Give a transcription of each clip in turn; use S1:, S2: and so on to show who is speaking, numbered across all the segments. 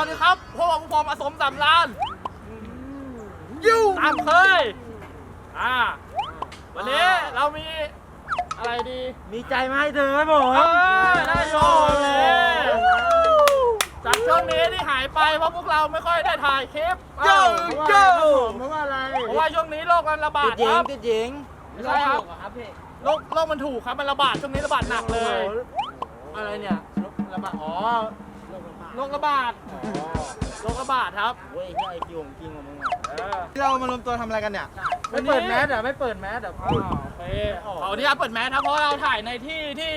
S1: วัสดีครับพวกเราพอมาสมสามล้าน
S2: ยู
S1: ตามเคยอ่าวันนี้เรามีอะไรดี
S2: มีใจมาให้เธอครับผม
S1: เออได้โยนเลยจากช่วงนี้ที่หายไปเพราะพวกเราไม่ค่อยได้ถ่ายคลิป
S2: โย
S1: อ้าว
S2: โย
S3: เพราะว่าอะไร
S1: เพราะว่าช่วงนี้โรคมันระบา
S2: ติ
S1: ด
S2: ดหญิ
S1: ค
S2: ง
S1: รับ
S2: ติดหญิง
S1: ใช่ครับโรคโรคมันถูกครับมันระบาดช่วงนี้ระบาดหนักเลย อะไรเนี่ยระบาดอ๋อ โรคระบาดโรคระบาดครับ
S2: เว้ยที่ไอคิวของจริงของมึงอะ
S1: เออ
S3: เรามารวมตัวทำอะไรกันเนี่ย
S1: ไม่เปิดแมสอะไม่เปิดแมสอะอ๋อโอเคเอาที่เปิดแมสครับเพราะเราถ่ายในที่ที่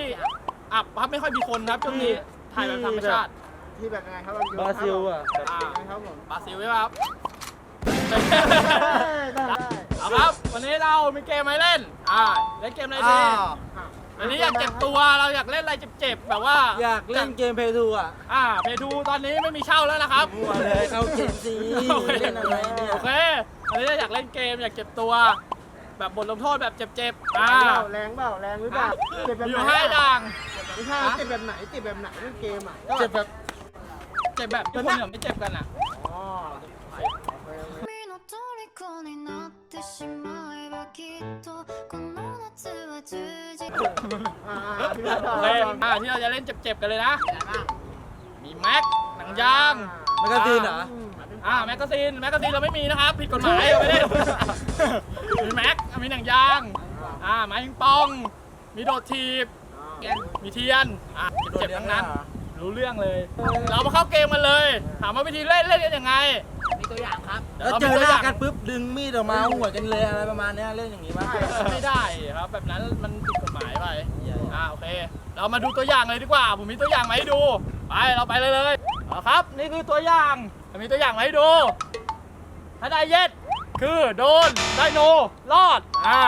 S1: อับครับไม่ค่อยมีคนครับช่วงนี้ถ่ายแบบธรรมชาติ
S3: ที่แบบยังไงครับ
S2: บราซิลอะ
S1: อ่า
S3: ครับผม
S1: บราซิลใช่ไหมครับ
S3: ได้ได้
S1: เอาครับ วันนี้เรามีเกมให้เล่น อ่าเล่นเกมอะไรดี อันนี้อยากเจ็บตัว เราอยากเล่นอะไรเจ็บๆ แบบว่า
S2: อยากเล่นเกมเพย์ทูอ่ะ
S1: อ่า เพทูตอนนี้ไม่มีเช่าแล้วนะครับ
S2: มั่วเลยเข้าเกมซี
S1: โอเค
S2: เล่นอะไรเนี่ย
S1: โอเคอันนี้อยากเล่นเกมอยากเจ็บตัว แบบบทลงโทษแบบเจ็บๆ อ่า
S3: แรงเปล่าแรงหรือเปล่าเจ็บแบบ
S1: อ
S3: ไหน
S1: ยู่ให้อย่าง
S3: ไม่ใช่เจ็บแบบไหนเจ็บแบบไหนเล่นเกมอ่ะ
S1: เจ็บแบบ เจ็บแบบที่คนอื่นไม่เจ็บกันอ่ะ
S3: อ๋อ
S4: 君の虜になって しまえばきっとこの夏は充実
S3: อ่าพี่รัต
S1: โอเคอ่าที่เราจะเล่นเจ็บๆกันเลยนะ มีแม็ก หนังยาง
S2: ไม่กระตีนเหรอ
S1: อ่าแมกกาซีนแมกกาซีนเราไม่มีนะครับ ผิดกฎหมายไม่ได้ มีแม็กมีหนังยาง อ่าไม้ยิงปอง มีโดดทีบ มีเทียน อ่ะเจ็บทั้งนั้น รู้เรื่องเลย เรามาเข้าเกมกันเลย ถามว่าวิธีเล่นเล่นกันยังไง มีตัวอย่างครับ
S2: แล้วเจอหน้ากันปุ๊บดึงมีดออกมาหัวกันเลยอะไรประมาณเนี้ยเล่นอย่างนี้ป่ะ
S1: ไม่ได้ครับ แบบนั้นมันผิดกฎหมายไปอ่าโอเค เรามาดูตัวอย่างเลยดีกว่า ผมมีตัวอย่างมาให้ดู ไปเราไปเลยเลยเอาครับ นี่คือตัวอย่างผมมีตัวอย่างมาให้ดูถ้าได้เย็ดคือโดนได้โนรอดอ่า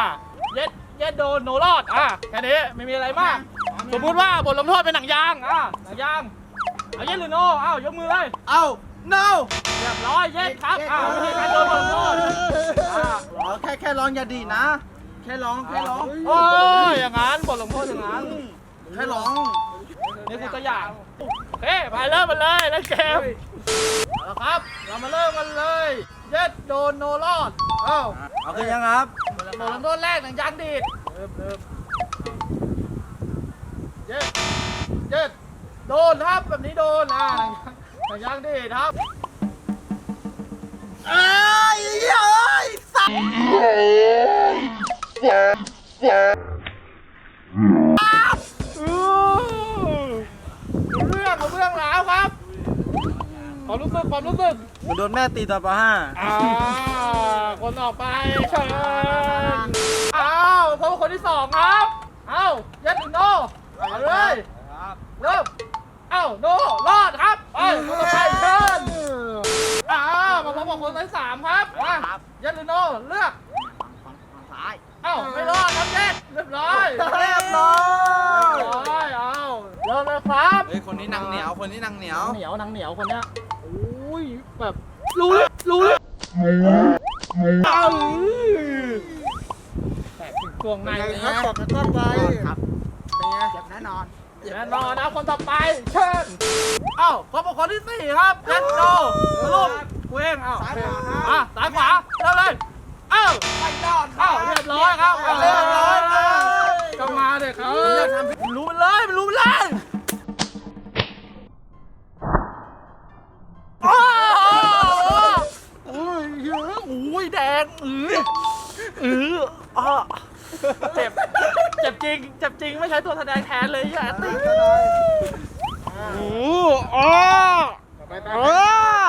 S1: เย็ดเย็ดโดนโนรอดอ่าแค่นี้ไม่มีอะไรมาก สมมุติว่าบทลงโทษเป็นหนังยางอ่าหนังยางเอาเย็ดหรือโนอ้าวยกมือเลย
S2: เอ้า no
S1: เรียบร้อยเย็ดครับอ้าววิธีการโดนบทลงโทษอ่า
S3: อ๋อแค่แค่ร้องอย่าดีนะ แค่ร้องแค่ร้อง
S1: โอ้ยอย่างนั้นบทลงโทษอย่างนั้น
S3: แค่ร้อง
S1: นี่คือตัวอย่างโอเคไปเริ่มกันเลยเล่นเกมเอาละครับ เรามาเริ่มกันเลย เย็ดโดนโนรอดเอ้า
S2: เอาขึ้นยังครับ
S1: บทลงโทษแรกหนังยางดีดเริ่มเริ่มเย็ดเย็ดโดนครับแบบนี้โดนอ่าหนังยา งหนังยางดีดครับ
S2: เอ้ยเอ้ยสัตว์
S1: อู้เรื่องของเรื่องแล้วครับความรู้สึกความรู้สึก
S2: มันโดนแม่ตีตอนป .5
S1: อ่าคนออกไปเชิญอ้าวพบกับคนที่สองครับ เอ้ายัดหรือโนเอาเลยเริ่มเอ้าโนรอดครับไปคนต่อไปเชิญอ้าวมาพบกับคนที่สามครับมายัดหรือโนเลือกเอ้าไม่รอดครับเย็ดเรียบร้อย
S2: เรียบร้อย
S1: เรียบร้อยเอ้าเริ่มเลยครับ
S2: เฮ้ยคนนี้นางเหนียวคนนี้นางเหนียว
S1: เหนียวหนังเหนียวคนเนี้ยโอ้ยแบบรู้เลยรู้เลยอ้าวแตกถึงช่วงในเลย
S3: ครับ
S1: นะ
S3: บอกกันต้องไป
S2: ครับ
S3: เป็นไงเจ็บแน่นอน
S1: แน่นอนนะคนต่อไปเชิญเอ้าพบกับคนที่สี่ครับเจนโนรูปกูเองเอ้า
S3: ซ้ายขวาครับ
S1: อะซ้ายขวาเริ่มเลยเอ้า
S3: ไม่รอด
S1: เอ้าเรียบร้อยครับเอ้าเรียบร้อย
S3: เลย
S1: ก็มาเด็กครับรู้มันเลยมันรู้มันเลยอ้าวอุ้ยเยอะอุ้ยแดงอืออืออะเจ็บเจ็บจริงเจ็บจริงไม่ใช้ตัวแสดงแทนเลยอย่าตีโอ้อ๋อ
S3: ไปไป
S1: เออ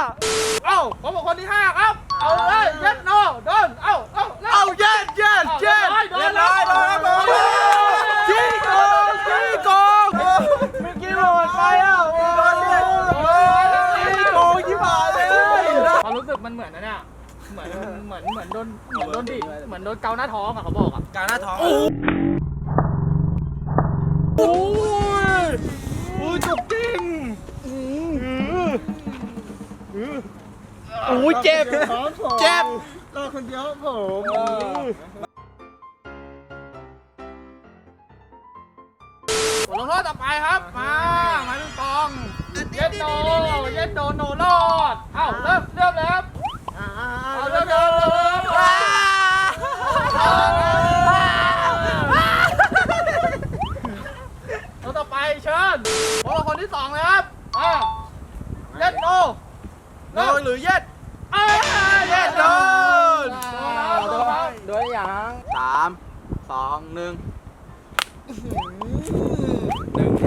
S1: เอ้าผมบอกคนที่ห้าครับ เอาเลยเย็ดโนโดนเอ้าเอ้า
S2: เอาเย็ดเย็ดเย็ด
S1: โดน
S2: เรียบร้อยโดนครับผมจี้โกงจี้โกงเมื่อกี้โหลดไปอะโอ้โดนเย็ดจี้โกงยี่ห้อเลย
S1: ความรู้สึกมันเหมือนนะเนี่ยเหมือนเหมือนเหมือนโดนเหมือนโดนดิเหมือนโดนเกาหน้าท้องอะเขาบอกอะ
S2: การหน้าท้อง
S1: โอ้ยเจ็บ เจ็บเร
S3: อคนเดียวผม
S1: บทลงโทษต่อไปครับ มา มาเลุงตอง เย็นโดเย็นโดโนรอ
S2: ด เอ้า เริ่มเริ่มแล้ว
S1: เริ่มต่อไปเชิญคน
S3: ที่สองนะครับอ่าเย็ดโน
S2: โนหรือเย็ด องหนึ่งหนึ่งเท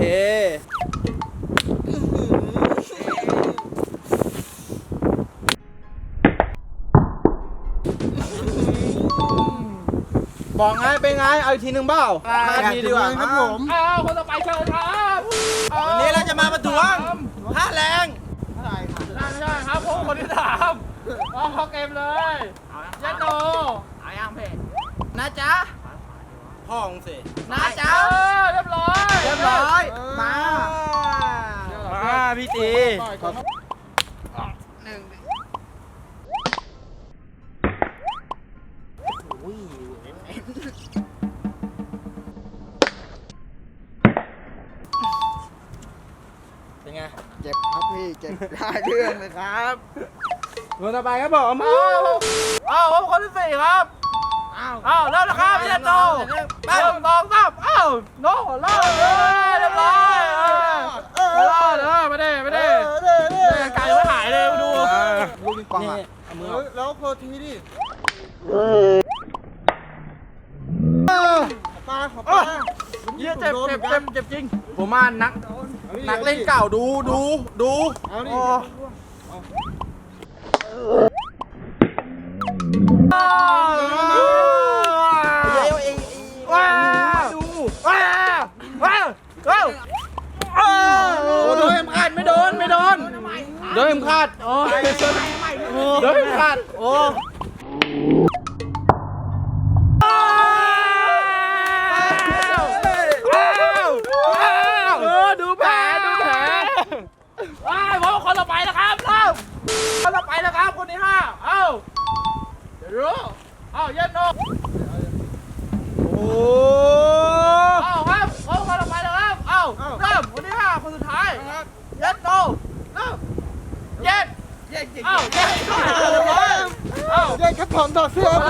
S2: บอกไงเป็นไง เอาอีกทีหนึ่งเปล่าห้าทีดีกว่า
S3: ครับผม
S1: อ้าวคนต่อไปเชิญครับ
S2: วันนี้เราจะมาประท้วงค่าแรง
S1: ได้ได้ครับผมคนที่สามเอาเข้าเกมเลยเย็ดโด
S3: เอาย่างเพจ
S2: นะจ๊ะ พ่อของสินะ
S1: เอ
S2: จ๊ะ
S1: อเรียบร้อย
S2: เรียบร้อย
S3: มา
S2: มาพี่ตีเป็นไง
S3: เจ็บครับพี่เจ็บได้เรื่องเลยครับ
S2: คนต่อไปครับผม
S1: อ้าวผมคนที่สี่ครับ
S3: อ้าว
S1: อ้าวเริ่มแล้วครับเย็ดโดหนึ่งสองสามอ้าวโน่เริ่มเลยเรียบร้อยเออเออเออไม่ได้ไม่ได้ไก่ไม่หายเลยมาดู
S3: ลูกปิงปอง
S2: นี่
S3: อะ
S2: เอามือ
S3: แล้วโคทีดิปลาขอปลา
S1: เยี่ยเจ็บเจ็บเจ็บเจ็บจริง
S2: ผมมานักนักเล่นเก่าดูดูดู
S3: เอาดิ
S2: โดนเอ็มขาดโอ้ยโดนเอ็มขาดโอ้
S1: เออดูแผลดูแผลว้ายผมคนต่อไปนะครับเริ่มคนต่อไปนะครับคนที่ห้าเอ้าเดี๋ยวรู้เอ้าเย็นโน
S2: โอ้
S1: เอ้าครับผมคนต่อไปนะครับเอ้าเริ่มคนที่ห้าคนสุดท้ายเย็นโน เริ่มเย็น
S3: เย็นจริง
S1: เอ้าเย็นเอ้า
S3: เย็นครับผมถอดเสื้อผ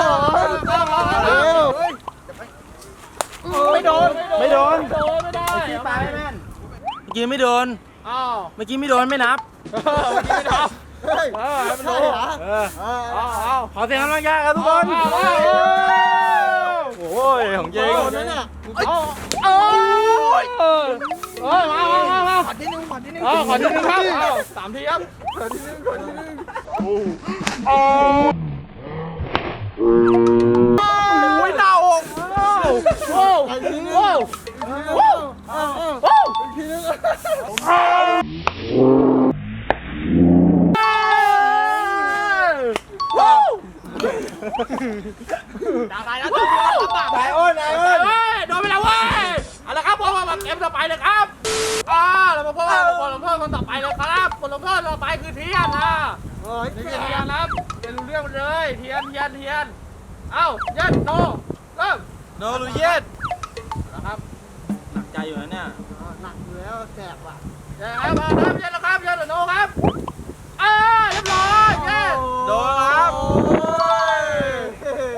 S3: ม
S1: ไม่โดน
S2: ไม่โดน
S1: ไม่โดน ไม่ได้
S2: ไปแม่นเมื่อกี้ไม่โดน
S1: อ้าว
S2: เมื่อกี้ไม่โดนไม่นับ
S1: เมื่อกี้ไม่โดน
S3: เฮ้ย
S1: เออไม่โด
S3: ใช่
S1: น
S3: เหรอ
S2: เออ
S3: เออ
S1: อ้าวอ้าว
S2: ขอเสียงกำลังใจครับทุกคนโอ้ยของจริง
S3: โดนนั่นน่ะ
S1: เอาโอ้ย เออเออมามามามา
S3: ขอที่นึงขอที่นึง
S1: เอาขอทีนึงครับเอาสามทีครับ
S3: ขอที่นึงขอที่นึง
S1: โอ้ยหน้าอกโอ้โห
S3: ขอที่นึง
S1: โอ้โห
S3: โอ้โอ้โอ้
S1: โอ้โห
S3: อีกทีนึง
S1: ว้าวดาวไปแล้วตัวเดียวลำบาก
S2: นายอ้นนายอ้น
S1: เฮ้ยโดนไปแล้วเว้ย เอาละครับพวกเรามาเกมต่อไปเลยครับอ่าเรามาพบกับบทลงโทษคนต่อไปเลยครับบทลงโทษต่อไปคือเทียนนะ
S3: โอ้ย
S1: นี่
S3: เจ็
S1: คือบเทียนนะครับเรียนรู้เรื่องมันเลยเทียนเทียนเทียนเอ้าเย็นโนเริ่ม
S2: โนรูเย็ด
S1: นะครับ
S2: หนักใจอยู่นะเนี่ย
S3: หนักอยู่แล้วแสบอะ
S1: เย็นครับเอาครับเย็นแล้วครับเย็นหรือโนครับอ่าเรียบร้อยเย็น
S2: โดนครับ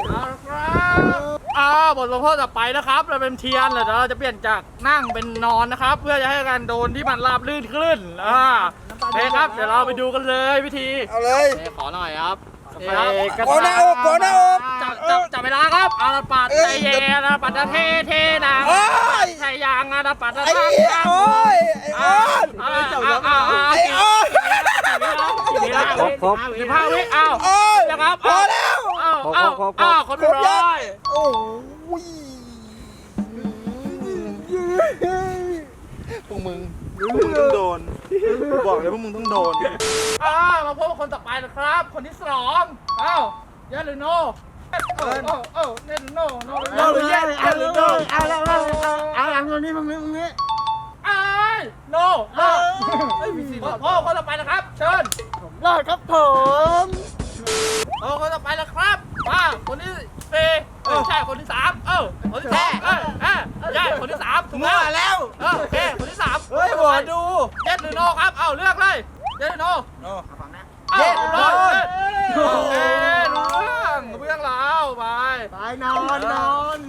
S1: เอาละครับอ่า บทลงโทษต่อไปนะครับเราเป็นเทียนเดี๋ยวเราจะเปลี่ยนจากนั่งเป็นนอนนะครับ เพื่อจะให้การโดนที่มันราบลื่นขึ้นอ่าโอเคครับ เดี๋ยวเราไปดูกันเลยวิธี
S2: เอาเลย
S1: เอ้ขอหน่อยครับ
S2: เอ้กดหน้าอกกดหน้าอก
S1: จับจับจับเวลาครับอาราปัดใจเย็นอาราปัดเทเทนะ
S2: โอ้ย
S1: ไทยยางอาราปัด
S2: ไอ้เหี้ยโอ้ยไอ้อ้น
S1: อ่าอ่าอ่า
S2: ไอ้อ้น
S1: ครบครบสิบห้าวิอ้าว
S2: โอ้ย
S1: นะครับ
S2: พอแล้ว
S1: อ้าวอ้าวอ้าวคนร้อย
S3: โอ้ย
S2: พวกมึงพวกมึงต้องโดนกูบอกเลยพวกมึงต้องโดน
S1: อ่ามาพบกับคนต่อไปนะครับ คนที่สองอ้าวเยนหรือโนเออเออเออเยนหรือโนโน
S2: โนหรือเย็ดเอาหรือโน
S3: เอาแล้วเอาแล้วเอาหลังตรงนี้ตรงนี้ตรงนี้
S1: ไอ้โนโนพ่อคนต่อไปนะครับ เชิญ
S3: รอดครับผม
S1: เออคนต่อไปแล้วครับมาคนที่สี่ เออใช่คนที่สามเออคนที่สองเออเออใช่คนที่สามถูก
S2: มั่
S1: แล้วว
S2: แล้ว
S1: เออโอเคคนที่สาม
S2: เฮ้ยบอดู
S1: เย็ดหรือโนครับเอาเลือกเลยเย็ดหรือโน
S2: โอ้
S3: ฟังนะ
S1: เอา
S2: เย็ด
S1: โน
S2: โน
S1: เย็ดโอเครู้เรื่องรู้เรื่องแล้วไป
S3: ตายนอนนอน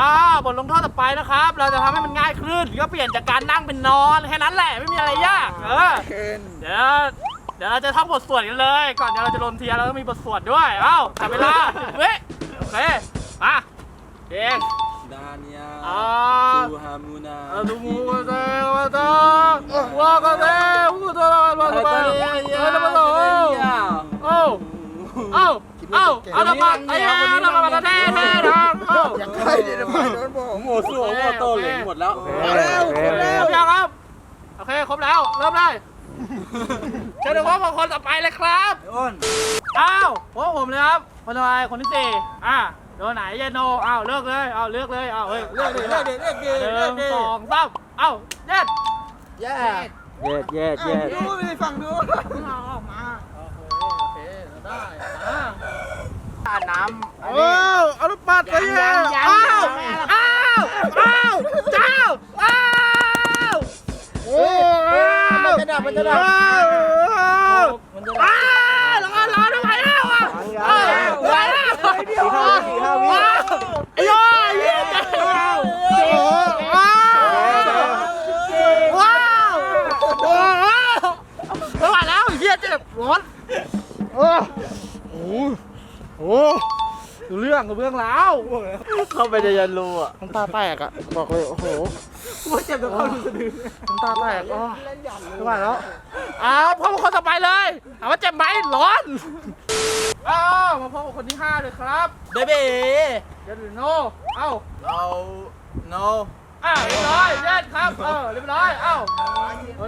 S1: อ่าบทลงโทษต่อไปนะครับ เราจะทำให้มันง่ายขึ้นก็เปลี่ยนจากการนั่งเป็นนอนแค่นั้นแหละไม่มีอะไรยากเออ
S3: เกิน
S1: เดี๋ยวเดี๋ยวเราจะท่องบทสวดกันเลย ก่อนเดี๋ยวเราจะลงเทียร์เราต้องมีบทสวดด้วยเอ้าจับเวลาสิบวิโอเค มาเอง
S2: ดาเนีย
S1: อ่า
S2: ซูฮามูนา
S1: อาดูมูกเตวะตาว่ากันเตวูตาว่ากันเตว่ากันเตเอ้าเอ้าเอ้าเอาละมาไอ้ยาละมาละแท้แท้ทางเอ้า
S3: อยากใครเดี๋ยวไปโดนบอก
S2: โมสู้โมโตเหลงหมดแล้ว
S3: เอาแล้วเอาแล้
S1: ควรบยังครับโอเคครบแล้วเริ่มได้เชิญดูว่าคนต่อไปเลยครับ
S2: อ้น
S1: อ้าวพวกผมเลยครับคนต่อไปคนที่สี่อะ โดนไหนเยนโนอ้าวเลือกเลยอ้าวเลือกเลยอ้าวเฮ้ยเลือกดิเลือกดิเลือกดิหนึ่งสองสามอ้าวเย็ด
S3: แย่
S2: เย็ดเย็ดเย็ด
S3: ดูไปฝั่งนู้น
S1: เอาออกมาโอเคโอเคได้อะ
S3: อาน้ำ
S1: เออเอาลูกปัดไปยัง อ้าวอ้าวอ้าวเจ้าอ้าว
S3: โอ้มันจะดับมันจะดับ
S1: อ้าวอ้าวแล้ว ดูเรื่องกับเรื่องราว
S2: เข้าไปในยันรูอะ
S3: น้ำตาแตกอะ บอกเลย โอ้โห
S1: ว่าเจ็บจะเข้าดูสะดือ
S3: น้ำตาแตกอ๋อไม่ไหวแล้ว
S1: อ้าวพ่อคนต่อไปเลยถามว่าเจ็บไหมร้อน อ้าวมาพ่อคนที่ห้าเลยครับ
S2: เบบี
S1: เดี๋ยวหรือโนเอ้า
S2: เราโน
S1: อ้าวเรียบร้อยเย็ดครับ เออเรียบร้อย เอ้า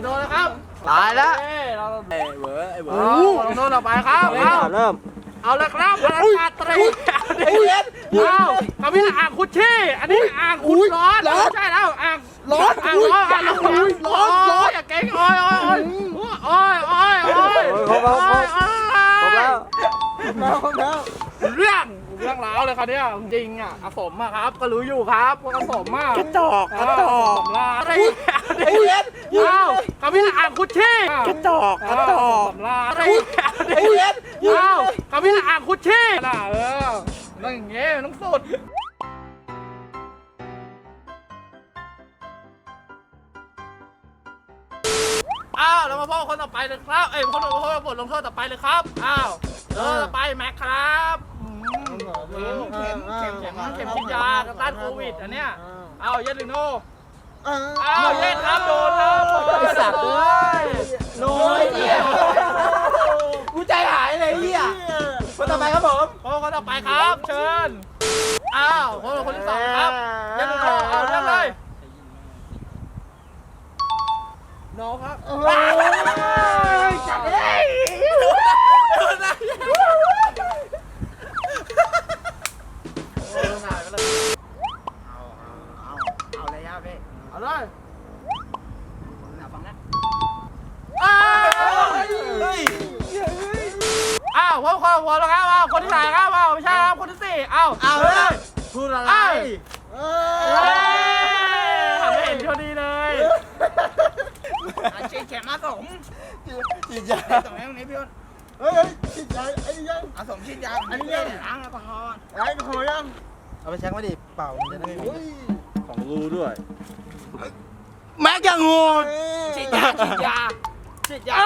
S1: โดนนะครับ
S2: ตายแล้ว
S1: เอ้ยเรา
S2: ไอ้เวอร์ไอ้เวอ
S1: เอา
S2: ร์
S1: โดนต่อไปครับเอ้า
S2: เริ่ม
S1: เอาละครับพลังงานตรี เอาเอาพี่อ่างคุชชี่อันนี้อ่างคุชร้อนไม่ใช่แล้วอ่าง
S3: ร้อน
S1: อ่างร้อนอ่างร้อนร้อนร้อนอย่าเก่งโอ้ยโอ้ยโอ้ยโอ้ยโอ้ยโอ้ย
S2: ครบแล้วครบครบแล้ว
S3: แล้วแล้ว
S1: เรื่องเรื่องราวเลยครับเนี่ยจริงอะอสมอะครับ ก็รู้อยู่ครับว่าอสมอะ
S3: กระจอกกระจอก
S1: ลาอะไรเอ้าวกับพี่อ่างคุชชี่
S3: กระจอกกระจอก
S1: ลาอะไรเอ้าวกับพี่อ่างคุชชี่น่ะเออ ต้องอย่างเงี้ยต้องสุดอ้าวเรามาพบกับคนต่อไปเลยครับ เอ้ยคนต่อไปบทลงโทษต่อไปเลยครับ อ้าวเออต่อไปแม็กครับอืมเข็มเข็มเข็มเข็มเข็มฉีดยาต้านโควิดอันเนี้ยอ้าวเย็นหรือโนอ้าวเย็นครับโดนแล้ว
S3: ไอ้สัตว์เอ้ย
S1: โนยเดียว
S3: กูใจหายเลยเฮีย คนต่อไปครับผม
S1: โอ้คนต่อไปครับ เชิญ อ้าวคนคนที่สองครับเย็นหรือโนอ้าวเรื่องเลย
S3: โน้ครับ
S1: จัดเลยโอ้ยหายไปเลย
S3: เอาเอาเอาเลยครับพี่
S1: เอาเลย
S3: เอาฟังนะ
S1: อ้าว
S2: เฮ้ย
S1: อ้าวพวกคนหัวแล้วครับอ้าวคนที่ไหนครับอ้าวไม่ใช่ครับคนที่สี่อ้าว
S3: เอาเลย
S2: พูดอะไร
S1: อ้าว
S3: เอ
S1: เฮ้
S3: อย
S1: หันไม่เห็นพอดีเลย
S3: อาชีพแฉีดยาตรงนี้ตรงนี้พี่อ้นเฮ้ยฉีดยาไอ้นี่ยังอาสมฉีดยาอันนี้ยังล้างแอลกอฮอล์ล้างแอลกอฮอล์ยัง
S2: เอาไปเช็คมาดิเป่ามันจะได้ไม่มี
S3: อุ้ย
S2: ของรูด้วย
S3: แม็กยังงู
S1: ฉีดยาฉีดยาฉีดยา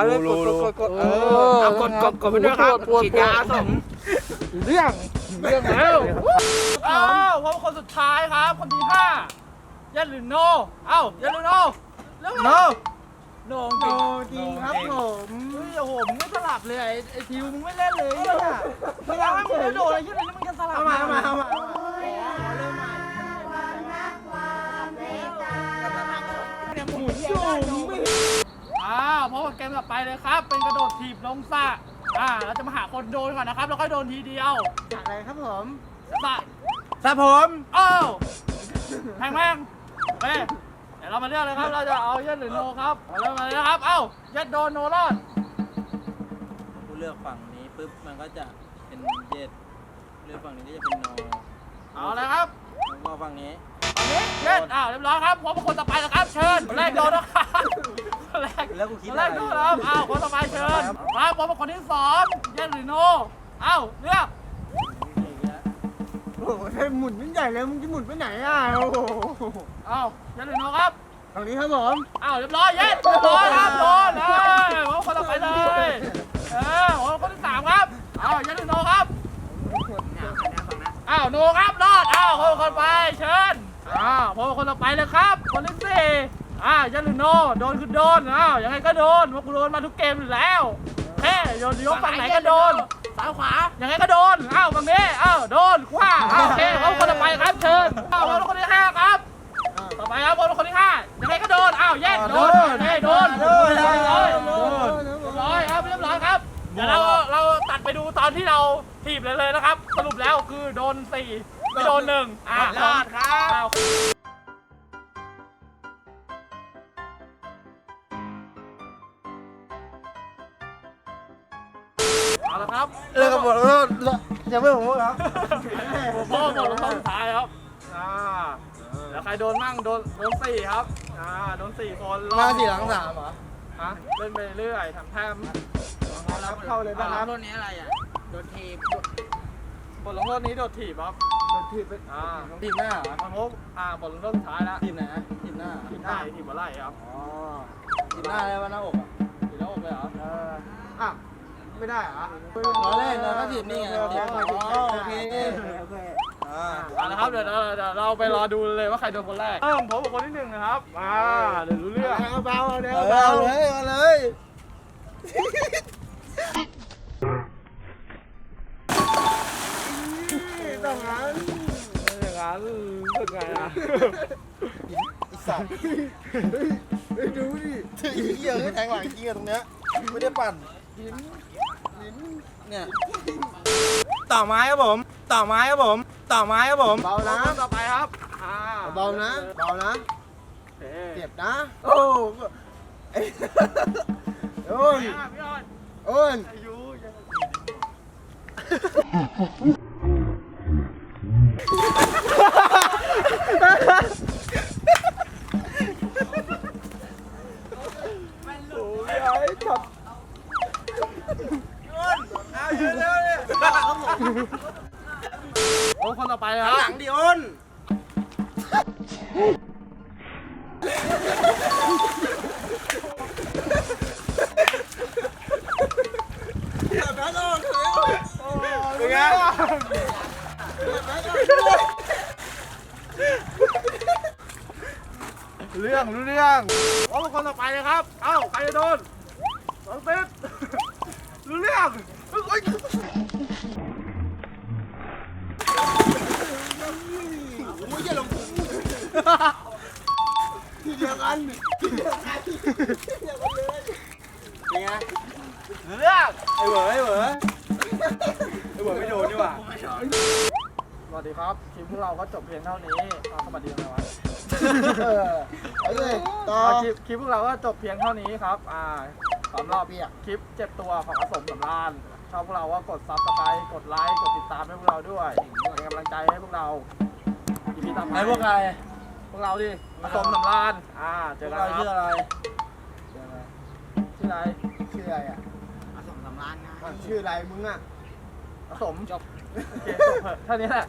S1: บอ
S3: ก
S2: ว่ารูรู
S3: กดเออเอากดกดกดไปด้วยครับฉีดยาสม
S1: เรื่องเรื่องแล้วอ้าวพบคนสุดท้ายครับ คนที่ห้ายันหรือโนเอ้ายันหรือโนเรื่องโนโน
S3: โนจริงครับผม
S1: เฮ้ยโอ้โหมึงไม่สลับเลยไอ้ไอ้ทิวมึงไม่เล่นเลยเนี่ยไม่ได้มึงจะโดนอะไรที่ไหนแล้วมึงจะสลับ
S3: เอามาเอามาเอามา
S1: อ้าวพบกับเกมต่อไปเลยครับ เป็นกระโดดถีบลงสระอ่า เราจะมาหาคนโดนก่อนนะครับ แล้วค่อยโดนทีเดียว
S3: จากอะไรครับผม
S1: สระ
S2: สระผม
S1: เอ้าแพงแพงเฮ้ยเดี๋ยวเรามาเลือกเลยครับ เราจะเอาเย็ดหรือโนครับเอาเริ่มมาเลยนะครับ เอ้าเย็ดโดนโนรอด
S2: กูเลือกฝั่งนี้ปุ๊บมันก็จะเป็นเย็ดเลือกฝั่งนี้ก็จะเป็นโน
S1: เอาเลยครับ
S2: แล้วก็ฝั่งนี้
S1: ตอ นเย็นอ้าวเรียบร้อยครับพบกับคนต่อไปแล้วครับ เชิญคนแรกโดนนะครับคนแรก
S2: แล้วกูคิด
S1: คน
S2: อะไร
S1: แรกโดนครับอ้าวคนต่อไปเชิญครับพบกับคนที่สองเย็นหรือโนอ้าวเลือก
S3: โอ้โหให้หมุนยิ่งใหญ่เลยมึงจะหมุนไปไหนอะโอ้โห
S1: อ้าวเย็นหรือโนครับ
S3: ตรงนี้ครับผม
S1: อ้าวเรียบร้อยเย็นเรียบร้อยครับโดนเลยพบกับคนต่อไปเลยเออพบกับคนที่สามครับอ้าวเย็นหรือโนครับ อ้าวโนครับรอดอ้าวคนคนไปเชิญ อ้าวพบกับคนต่อไปเลยครับ คนที่สี่อ้าวยันหรือโนโดนคือโดนอ้าวยังไงก็โดนเพราะกูโดนมาทุกเกมอยู่แล้วแค่โยนยกฝั่งไหนก็โดน ซ้ายขวา ยังไงก็โดน อ้าวฝั่งนี้ อ้าวโดนขวาอ้าวโอเคพบกับคนต่อไปครับเชิญอ้าวพบกับคนที่ห้าครับ ต่อไปครับพบกับคนที่ห้ายังไงก็โดน อ้าวแย่โดนโอเคโดน
S2: โดน
S1: เรียบร้อย
S2: โดน
S1: เรียบร้อยครับเรียบร้อยครับ เดี๋ยวเราเราตัดไปดูตอนที่เราถีบเลยเลยนะครับ สรุปแล้วคือโดนสี่ไม่โดนหนึ่งอะ
S2: รอดครับ
S1: ลิ
S2: กกับหมดแล้วยังไม่ผมครับ
S1: ผมพ่อบทลงโทษสุดท้ายครับอ่าแล้วใครโดนมั่งโดนโดนสี่ครับอ่าโดนสี่คนรอบ
S2: มาสี่หลังสามเหรอ
S1: ฮะเล่นไปเรื่อยทำแทม
S3: รับเข้าเลยบ้างครับ
S1: บทลงโทษนี้โดดถีบครับ
S3: โดนถีบไป
S1: อ่า
S2: ทีมหน้าเหรอ
S1: มาพบอ่าบทลงโทษสุดท้ายแล้ว
S2: ทีมไหนทีมหน้า
S1: ถีบหน้าถีบหัวไหล่ครับ
S2: อ๋อทีมหน้าอะไรวะหน้าอกอะ
S3: ไม่ได้เหรอ
S2: ล้อเล่นนะก็ทีมนี่ไงทีมอ๋อโอเค
S3: โอเค
S2: อ่า
S1: เอาละครับเดี๋ยวเราเดี๋ยวเราไปรอดูเลยว่าใครโดนคนแรก เริ่มผมกับคนที่หนึ่งนะครับ มาเดี๋ยวรู้เรื่อง
S3: เอาเบาเอาเดี๋ยว
S2: เออ
S3: เบา
S2: เอาเลยเอาเลย
S3: ต้องงั้น
S1: อย่างนั้นเป็นไงอะ
S2: อีสัตว์
S3: เฮ้ยดูดิ
S2: ถึงเหี้ยอะแทงหลังจริงอะตรงเนี้ยไม่ได้ปั่น เนี่ยต่อไม้ครับผม ต่อไม้ครับผม ต่อไม้ครับผม
S3: เบานะ
S1: ต่อไปครับอ่า
S3: เบานะเบานะ
S1: โอเค
S3: เจ็บนะ โอ้เอ้ยโอ้ย
S1: อะพี่ออน
S3: โอ้ย
S1: อายุยัง
S3: โอ้ยไอ้จับ
S2: เอาเยอะแล้วเนี่ย
S1: โอ้คนต่อไปเลยค
S2: ห
S1: รับ
S2: ลังดิอ้นเป็นไง
S1: เรื่องรู้เรื่องโอ้คนต่อไปเลยครับ เอ้าใครจะโดนสองติดรู้เรื่อง เอ้ย
S3: ทีเดียวกัน
S2: เป็นไง
S1: เรื่อง
S2: ไอ้เหวอไอ้เหวอไอ้เหวอไม่โดนดีกว่า
S1: สวัสดีครับคลิปพวกเราก็จบเพียงเท่านี้เอาเข้ามาดีไหมวะ
S3: เออเอาเลยต่อ
S1: อ่าคลิปคลิปพวกเราก็จบเพียงเท่านี้ครับอ่าสำหรับคลิปเจ็บตัวของอสมสำราญ ชอบพวกเราก็กดซับสไครต์กดไลค์กดติดตามให้พวกเราด้วยเป็นกำลังใจให้พวกเราอีพีต่อไป
S2: ไอ้พวกใคร
S1: พวกเราดิอสมสำราญอ่าเจ
S2: พว
S1: อกกัน
S2: เรา
S1: ค
S2: ชื่อ
S1: รับ
S2: อะไร
S1: ชื่ออะไร
S3: ชื่ออะไรอะอะชื่ออะไรมึงอะ
S1: อสมจบโอเคจบเถอะเท่านี้แหละ